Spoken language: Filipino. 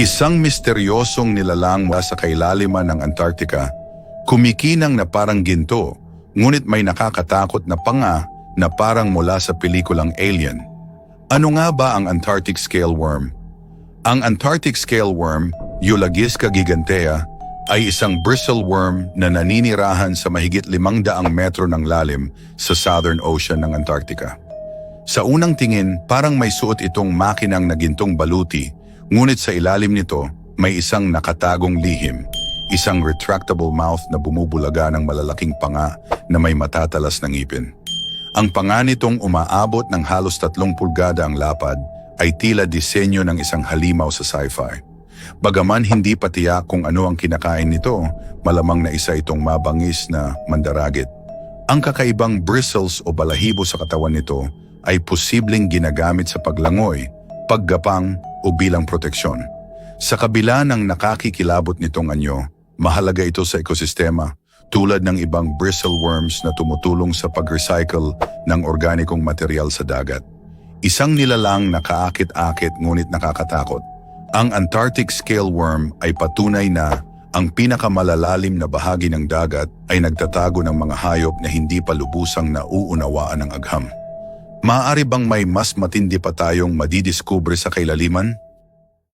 Isang misteryosong nilalang mula sa kailaliman ng Antarctica, kumikinang na parang ginto, ngunit may nakakatakot na panga na parang mula sa pelikulang Alien. Ano nga ba ang Antarctic scale worm? Ang Antarctic scale worm, Eulagisca gigantea, ay isang bristle worm na naninirahan sa mahigit 500 metro ng lalim sa Southern Ocean ng Antarctica. Sa unang tingin, parang may suot itong makinang na gintong baluti, ngunit sa ilalim nito, may isang nakatagong lihim, isang retractable mouth na bumubulaga ng malalaking panga na may matatalas na ngipin. Ang panga nitong umaabot ng halos tatlong pulgada ang lapad ay tila disenyo ng isang halimaw sa sci-fi. Bagaman hindi patiyak kung ano ang kinakain nito, malamang na isa itong mabangis na mandaragit. Ang kakaibang bristles o balahibo sa katawan nito ay posibleng ginagamit sa paglangoy, paggapang o bilang proteksyon. Sa kabila ng nakakikilabot nitong anyo, mahalaga ito sa ekosistema tulad ng ibang bristle worms na tumutulong sa pag-recycle ng organikong material sa dagat. Isang nilalang na kaakit-akit ngunit nakakatakot. Ang Antarctic scale worm ay patunay na ang pinakamalalalim na bahagi ng dagat ay nagtatago ng mga hayop na hindi pa lubusang nauunawaan ng agham. Maaari bang may mas matindi pa tayong madidiskubre sa kailaliman?